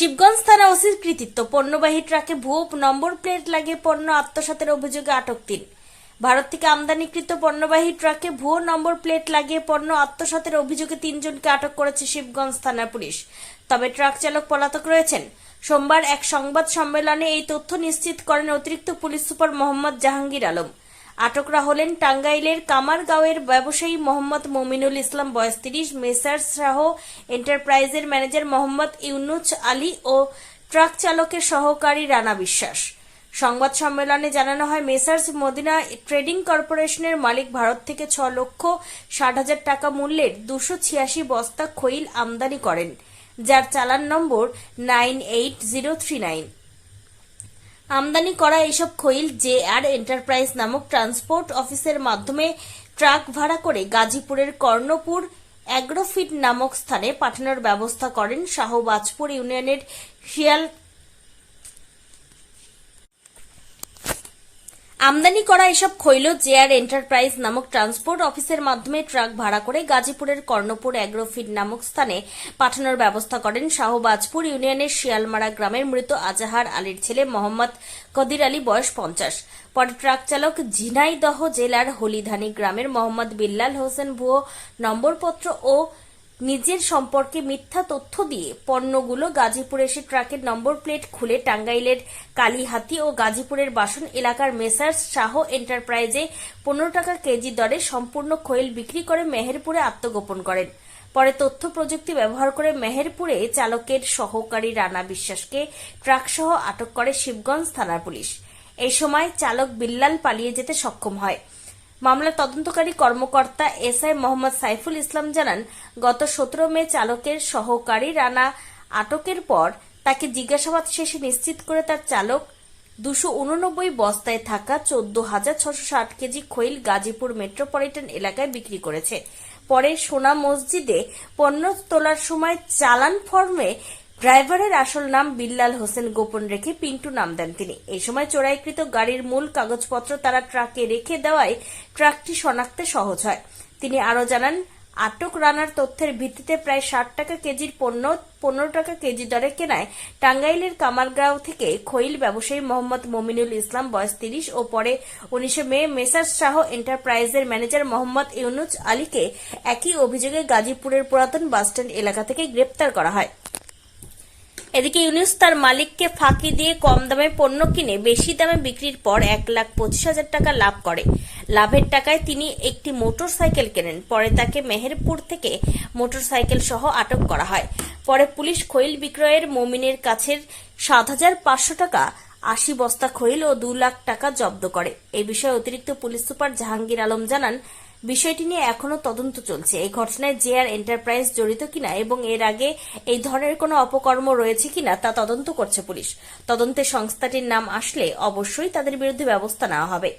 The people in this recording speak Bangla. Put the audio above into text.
শিবগঞ্জ থানা ওসির কৃতিত্ব। পণ্যবাহী ট্রাকে ভুয়ো নম্বর প্লেট লাগিয়ে পণ্য আত্মসাতের অভিযোগে আটক তিন। ভারত থেকে আমদানিকৃত পণ্যবাহী ট্রাকে ভুয়ো নম্বর প্লেট লাগিয়ে পণ্য আত্মসাতের অভিযোগে তিনজনকে আটক করেছে শিবগঞ্জ থানার পুলিশ। তবে ট্রাক চালক পলাতক রয়েছেন। সোমবার এক সংবাদ সম্মেলনে এই তথ্য নিশ্চিত করেন অতিরিক্ত পুলিশ সুপার মোহাম্মদ জাহাঙ্গীর আলম। আটকরা হলেন টাঙ্গাইলের কামারগাঁওয়ের ব্যবসায়ী মোহাম্মদ মমিনুল ইসলাম, বয়স তিরিশ, মেসার্স শাহ এন্টারপ্রাইজের ম্যানেজার মোহাম্মদ ইউনুচ আলী ও ট্রাক চালকের সহকারী রানা বিশ্বাস। সংবাদ সম্মেলনে জানানো হয়, মেসার্স মদিনা ট্রেডিং কর্পোরেশনের মালিক ভারত থেকে ছ লক্ষ ষাট হাজার টাকা মূল্যের দুশো ছিয়াশি বস্তা খৈল আমদানি করেন, যার চালান number nine eight zero three nine. আমদানি করা এইসব খৈল জে আর এন্টারপ্রাইজ নামক ট্রান্সপোর্ট অফিসের মাধ্যমে ট্রাক ভাড়া করে গাজীপুরের কর্ণপুর অ্যাগ্রোফিট নামক স্থানে পাঠানোর ব্যবস্থা করেন শাহবাজপুর ইউনিয়নের শিয়াল আমদানি করা এসব খৈল জেআর এন্টারপ্রাইজ নামক ট্রান্সপোর্ট অফিসের মাধ্যমে ট্রাক ভাড়া করে গাজীপুরের কর্ণপুর অ্যাগ্রোফিড নামক স্থানে পাঠানোর ব্যবস্থা করেন শাহবাজপুর ইউনিয়নের শিয়ালমারা গ্রামের মৃত আজাহার আলীর ছেলে মোহাম্মদ কদির আলী, বয়স পঞ্চাশ। পরে ট্রাক চালক ঝিনাইদহ জেলার হলিধানি গ্রামের মোহাম্মদ বিল্লাল হোসেন ভুয়ো নম্বরপত্র ও নিজের সম্পর্কে মিথ্যা তথ্য দিয়ে পণ্যগুলো গাজীপুর এসে ট্রাকের নম্বর প্লেট খুলে টাঙ্গাইলের কালীহাতি ও গাজীপুরের বাসন এলাকার মেসার্স শাহ এন্টারপ্রাইজে পনেরো টাকা কেজি দরে সম্পূর্ণ খৈল বিক্রি করে মেহেরপুরে আত্মগোপন করেন। পরে তথ্য প্রযুক্তি ব্যবহার করে মেহেরপুরে চালকের সহকারী রানা বিশ্বাসকে ট্রাকসহ আটক করে শিবগঞ্জ থানার পুলিশ। এই সময় চালক বিল্লাল পালিয়ে যেতে সক্ষম হয়। মামলার তদন্তকারী কর্মকর্তা এসআই মোহাম্মদ সাইফুল ইসলাম জানান, গত সতেরো মে চালকের সহকারী রানা আটকের পর তাকে জিজ্ঞাসাবাদ শেষে নিশ্চিত করে তার চালক দুশো উননব্বই বস্তায় থাকা চোদ্দ হাজার ছশো ষাট কেজি খৈল গাজীপুর মেট্রোপলিটন এলাকায় বিক্রি করেছে। পরে সোনা মসজিদে পণ্য তোলার সময় চালান ফর্মে ড্রাইভারের আসল নাম বিল্লাল হোসেন গোপন রেখে পিন্টু নাম দেন তিনি। এই সময় চোরাইকৃত গাড়ির মূল কাগজপত্র তারা ট্রাকে রেখে দেওয়ায় ট্রাকটি শনাক্তে সহজ হয়। তিনি আরও জানান, আটক রানার তথ্যের ভিত্তিতে প্রায় ষাট টাকা কেজির পণ্য, পনেরো টাকা কেজি দরে কেনায় টাঙ্গাইলের কামারগাঁও থেকে খৈল ব্যবসায়ী মোহাম্মদ মমিনুল ইসলাম, বয়স তিরিশ, ও পরে উনিশে মে মেসার্স শাহ এন্টারপ্রাইজের ম্যানেজার মোহাম্মদ ইউনুজ আলীকে একই অভিযোগে গাজীপুরের পুরাতন বাসস্ট্যান্ড এলাকা থেকে গ্রেপ্তার করা হয়। এদিকে ইউনুস তার মালিককে ফাঁকি দিয়ে কম দামে পণ্য কিনে বেশি দামে বিক্রির পর এক লাখ পঁচিশ হাজার টাকা লাভ করে। লাভের টাকায় তিনি একটি মোটর সাইকেল কেনেন। পরে তাকে মেহেরপুর থেকে মোটর সাইকেল সহ আটক করা হয়। পরে পুলিশ খৈল বিক্রয়ের মমিনের কাছের সাত হাজার পাঁচশো টাকা, আশি বস্তা খৈল ও দু লাখ টাকা জব্দ করে। এ বিষয়ে অতিরিক্ত পুলিশ সুপার জাহাঙ্গীর আলম জানান বিষয়টি নিয়ে এখনও তদন্ত চলছে। এই ঘটনায় জে আর এন্টারপ্রাইজ জড়িত কিনা এবং এর আগে এই ধরনের কোনো অপকর্ম রয়েছে কিনা তা তদন্ত করছে পুলিশ। তদন্তে সংস্থাটির নাম আসলে অবশ্যই তাদের বিরুদ্ধে ব্যবস্থা নেওয়া হবে।